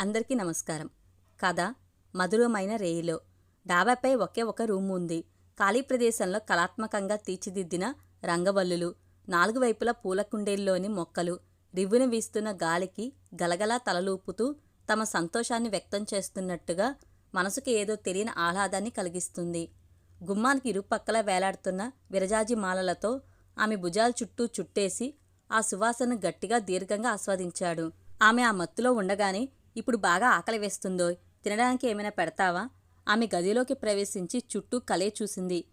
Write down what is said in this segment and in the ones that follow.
అందరికీ నమస్కారం. కథ మధురమైన రేయిలో. డాబాపై ఒకే ఒక రూమ్ ఉంది. ఖాళీ ప్రదేశంలో కళాత్మకంగా తీర్చిదిద్దిన రంగవల్లులు నాలుగు వైపులా పూల కుండీల్లోని మొక్కలు రివ్వును వీస్తున్న గాలికి గలగలా తలలూపుతూ తమ సంతోషాన్ని వ్యక్తం చేస్తున్నట్టుగా మనసుకి ఏదో తెలియని ఆహ్లాదాన్ని కలిగిస్తుంది. గుమ్మానికి ఇరుపక్కల వేలాడుతున్న విరజాజి మాలలతో ఆమె భుజాల చుట్టూ చుట్టేసి ఆ సువాసన గట్టిగా దీర్ఘంగా ఆస్వాదించాడు. ఆమె ఆ మత్తులో ఉండగానే ఇప్పుడు బాగా ఆకలి వేస్తుందో? తినడానికి ఏమైనా పెడతావా? ఆమె గదిలోకి ప్రవేశించి చుట్టూ కలే చూసింది.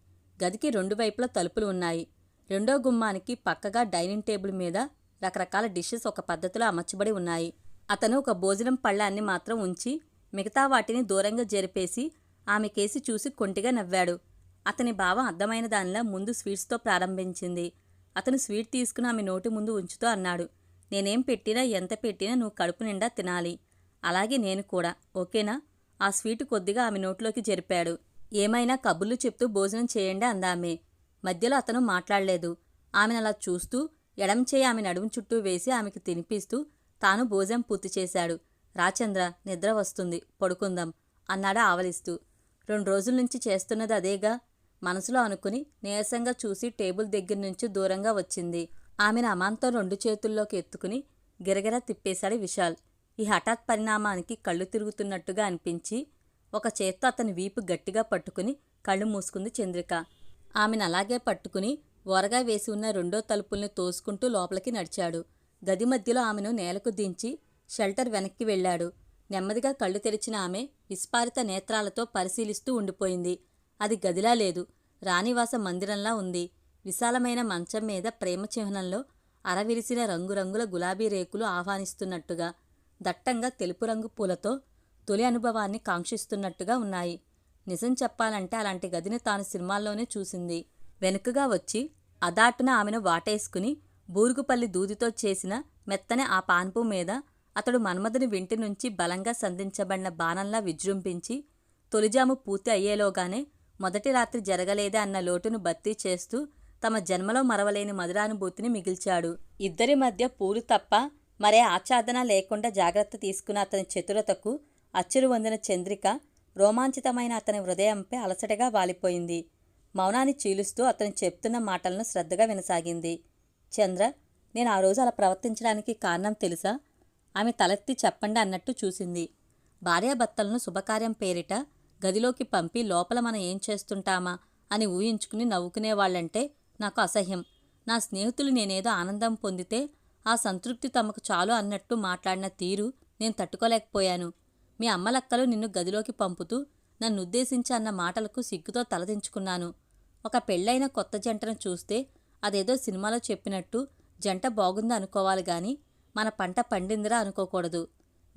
గదికి రెండు వైపులా తలుపులు ఉన్నాయి. రెండో గుమ్మానికి పక్కగా డైనింగ్ టేబుల్ మీద రకరకాల డిషెస్ ఒక పద్ధతిలో అమర్చబడి ఉన్నాయి. అతను ఒక భోజనం పళ్ళాన్ని మాత్రం ఉంచి మిగతా వాటిని దూరంగా జరిపేసి ఆమె కేసి చూసి కొంటిగా నవ్వాడు. అతని భావం అర్థమైన దానిలా ముందు స్వీట్స్తో ప్రారంభించింది. అతను స్వీట్ తీసుకుని ఆమె నోటి ముందు ఉంచుతూ అన్నాడు నేనేం పెట్టినా ఎంత పెట్టినా నువ్వు కడుపు నిండా తినాలి. అలాగే నేను కూడా ఓకేనా? ఆ స్వీట్ కొద్దిగా ఆమె నోట్లోకి జరిపాడు. ఏమైనా కబుర్లు చెప్తూ భోజనం చేయండి అందామె. మధ్యలో అతను మాట్లాడలేదు. ఆమెను అలా చూస్తూ ఎడం చేయి ఆమె నడుము చుట్టూ వేసి ఆమెకి తినిపిస్తూ తాను భోజనం పూర్తి చేశాడు. రాచంద్ర నిద్ర వస్తుంది పడుకుందాం అన్నాడు ఆవలిస్తూ. రెండు రోజుల నుంచి చేస్తున్నది అదేగా? మనసులో అనుకుని నీరసంగా చూసి టేబుల్ దగ్గర నుంచి దూరంగా వచ్చింది. ఆమెను అమాంతం రెండు చేతుల్లోకి ఎత్తుకుని గిరగిర తిప్పేశాడు విశాల్. ఈ హఠాత్ పరిణామానికి కళ్ళు తిరుగుతున్నట్టుగా అనిపించి ఒక చేత్తో అతని వీపు గట్టిగా పట్టుకుని కళ్ళు మూసుకుంది చంద్రిక. ఆమెను అలాగే పట్టుకుని ఓరగా వేసి ఉన్న రెండో తలుపుల్ని తోసుకుంటూ లోపలికి నడిచాడు. గది మధ్యలో ఆమెను నేలకు దించి షెల్టర్ వెనక్కి వెళ్ళాడు. నెమ్మదిగా కళ్ళు తెరిచిన ఆమె విస్పారిత నేత్రాలతో పరిశీలిస్తూ ఉండిపోయింది. అది గదిలా లేదు. రాణివాస మందిరంలా ఉంది. విశాలమైన మంచం మీద ప్రేమ చిహ్నంలో అరవిరిసిన రంగురంగుల గులాబీ రేకులు ఆహ్వానిస్తున్నట్టుగా దట్టంగా తెలుపు రంగు పూలతో తొలి అనుభవాన్ని కాంక్షిస్తున్నట్టుగా ఉన్నాయి. నిజం చెప్పాలంటే అలాంటి గదిని తాను సినిమాల్లోనే చూసింది. వెనుకగా వచ్చి అదాటున ఆమెను వాటేసుకుని బూరుగుపల్లి దూదితో చేసిన మెత్తని ఆ పాన్పు మీద అతడు మన్మధుని వింటి నుంచి బలంగా సంధించబడిన బాణంలా విజృంభించి తొలిజాము పూర్తి అయ్యేలోగానే మొదటి రాత్రి జరగలేదే అన్న లోటును భర్తీ చేస్తూ తమ జన్మలో మరవలేని మధురానుభూతిని మిగిల్చాడు. ఇద్దరి మధ్య పూలు తప్ప మరే ఆచ్ఛాదన లేకుండా జాగ్రత్త తీసుకున్న అతని చతురతకు అచ్చురు వందిన చంద్రిక రోమాంచితమైన అతని హృదయంపై అలసటగా వాలిపోయింది. మౌనాన్ని చీలుస్తూ అతను చెప్తున్న మాటలను శ్రద్ధగా వినసాగింది. చంద్ర నేను ఆ రోజు అలా ప్రవర్తించడానికి కారణం తెలుసా? ఆమె తలెత్తి చెప్పండి అన్నట్టు చూసింది. భార్యాభర్తలను శుభకార్యం పేరిట గదిలోకి పంపి లోపల మనం ఏం చేస్తుంటామా అని ఊహించుకుని నవ్వుకునేవాళ్ళంటే నాకు అసహ్యం. నా స్నేహితులు నేనేదో ఆనందం పొందితే ఆ సంతృప్తి తమకు చాలు అన్నట్టు మాట్లాడిన తీరు నేను తట్టుకోలేకపోయాను. మీ అమ్మలక్కలు నిన్ను గదిలోకి పంపుతూ నన్ను ఉద్దేశించి అన్న మాటలకు సిగ్గుతో తలదించుకున్నాను ఒక పెళ్ళైన కొత్త జంటను చూస్తే అదేదో సినిమాలో చెప్పినట్టు జంట బాగుంది అనుకోవాలి గాని మన పంట పండిందిరా అనుకోకూడదు.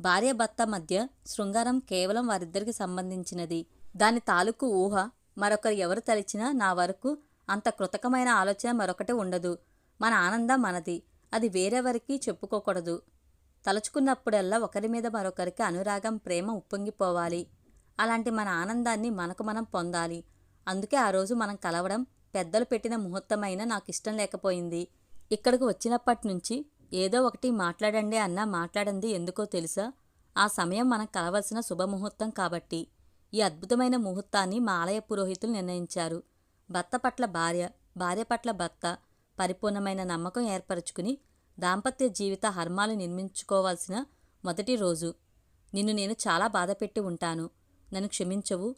భార్య భర్త మధ్య శృంగారం కేవలం వారిద్దరికి సంబంధించినది. దాని తాలూకు ఊహ మరొకరు ఎవరు తలిచినా నా వరకు అంత కృతకమైన ఆలోచన మరొకటి ఉండదు. మన ఆనందం మనది. అది వేరెవరికి చెప్పుకోకూడదు. తలుచుకున్నప్పుడల్లా ఒకరి మీద మరొకరికి అనురాగం ప్రేమ ఉప్పొంగిపోవాలి. అలాంటి మన ఆనందాన్ని మనకు మనం పొందాలి. అందుకే ఆ రోజు మనం కలవడం పెద్దలు పెట్టిన ముహూర్తమైన నాకు ఇష్టం లేకపోయింది. ఇక్కడికి వచ్చినప్పటి నుంచి ఏదో ఒకటి మాట్లాడండి అన్నా మాట్లాడింది ఎందుకో తెలుసా? ఆ సమయం మనం కలవలసిన శుభముహూర్తం కాబట్టి. ఈ అద్భుతమైన ముహూర్తాన్ని మా ఆలయ పురోహితులు నిర్ణయించారు. భర్త పట్ల భార్య భార్య పట్ల భర్త పరిపూర్ణమైన నమ్మకం ఏర్పరచుకుని దాంపత్య జీవిత హర్మాలు నిర్మించుకోవాల్సిన మొదటి రోజు. నిన్ను నేను చాలా బాధపెట్టి ఉంటాను. నన్ను క్షమించవు.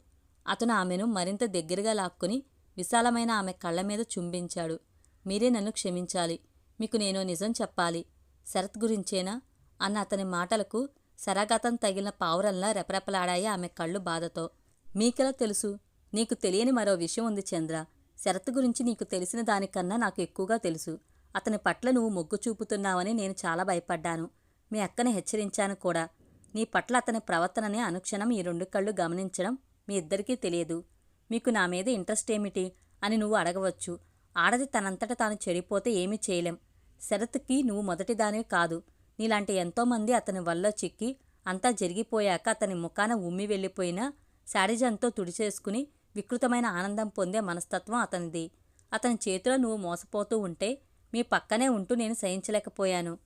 అతను ఆమెను మరింత దగ్గరగా లాక్కుని విశాలమైన ఆమె కళ్ళ మీద చుంబించాడు. మీరే నన్ను క్షమించాలి. మీకు నేను నిజం చెప్పాలి. శరత్ గురించేనా? అన్న అతని మాటలకు శరగతం తగిలిన పావురంలా రెపరెపలాడాయి ఆమె కళ్ళు బాధతో. మీకెలా తెలుసు? నీకు తెలియని మరో విషయం ఉంది చంద్ర. శరత్ గురించి నీకు తెలిసిన దానికన్నా నాకు ఎక్కువగా తెలుసు. అతని పట్ల నువ్వు మొగ్గు చూపుతున్నావని నేను చాలా భయపడ్డాను. మీ అక్కని హెచ్చరించాను కూడా. నీ పట్ల అతని ప్రవర్తనని అనుక్షణం ఈ రెండు కళ్ళు గమనించడం మీ ఇద్దరికీ తెలియదు. మీకు నా మీద ఇంట్రెస్ట్ ఏమిటి? అని నువ్వు అడగవచ్చు. ఆడది తనంతట తాను చెడిపోతే ఏమీ చేయలేం. శరత్కి నువ్వు మొదటిదానివి కాదు. నీలాంటి ఎంతోమంది అతని వల్ల చిక్కి అంతా జరిగిపోయాక అతని ముఖాన ఉమ్మి వెళ్ళిపోయినా శాడిజంతో తుడిచేసుకుని వికృతమైన ఆనందం పొందే మనస్తత్వం అతనిది. అతని చేతిలో నువ్వు మోసపోతూ ఉంటే మీ పక్కనే ఉంటూ నేను సహించలేకపోయాను.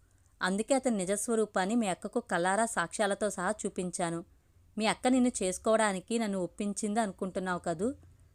అందుకే అతని నిజస్వరూపాన్ని మీ అక్కకు కల్లారా సాక్ష్యాలతో సహా చూపించాను. మీ అక్క నిన్ను చేసుకోవడానికి నన్ను ఒప్పించింది అనుకుంటున్నావు కదూ?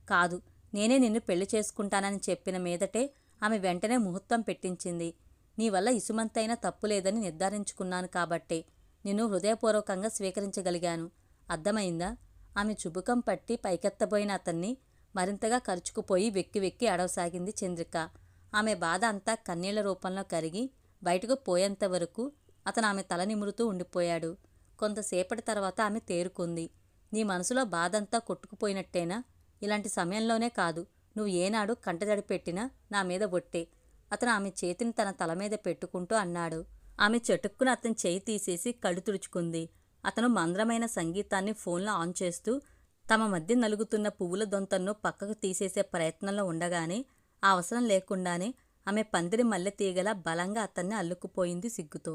కాదు నేనే నిన్ను పెళ్ళి చేసుకుంటానని చెప్పిన మీదటే ఆమె వెంటనే ముహూర్తం పెట్టించింది. నీ వల్ల ఇసుమంతైనా తప్పు లేదని నిర్ధారించుకున్నాను కాబట్టే నిన్ను హృదయపూర్వకంగా స్వీకరించగలిగాను. అర్థమైందా? ఆమె చుబుకం పట్టి పైకెత్తబోయిన అతన్ని మరింతగా ఖర్చుకుపోయి వెక్కి వెక్కి అడవసాగింది చంద్రిక. ఆమె బాధ అంతా కన్నీళ్ళ రూపంలో కరిగి బయటకు పోయేంత వరకు అతను ఆమె తల నిమురుతూ ఉండిపోయాడు. కొంతసేపటి తర్వాత ఆమె తేరుకుంది. నీ మనసులో బాధంతా కొట్టుకుపోయినట్టేనా? ఇలాంటి సమయంలోనే కాదు. నువ్వు ఏనాడు కంటజడి పెట్టినా నా మీద ఒట్టే. అతను ఆమె చేతిని తన తల మీద పెట్టుకుంటూ అన్నాడు. ఆమె చెటుక్కున అతని చేయి తీసేసి కళ్ళు తుడుచుకుంది. అతను మంద్రమైన సంగీతాన్ని ఫోన్లో ఆన్ చేస్తూ తమ మధ్య నలుగుతున్న పువ్వుల దొంతను పక్కకు తీసేసే ప్రయత్నంలో ఉండగానే ఆ అవసరం లేకుండానే ఆమె పందిరి మల్లె తీగల బలంగా అతన్ని అల్లుకుపోయింది సిగ్గుతో.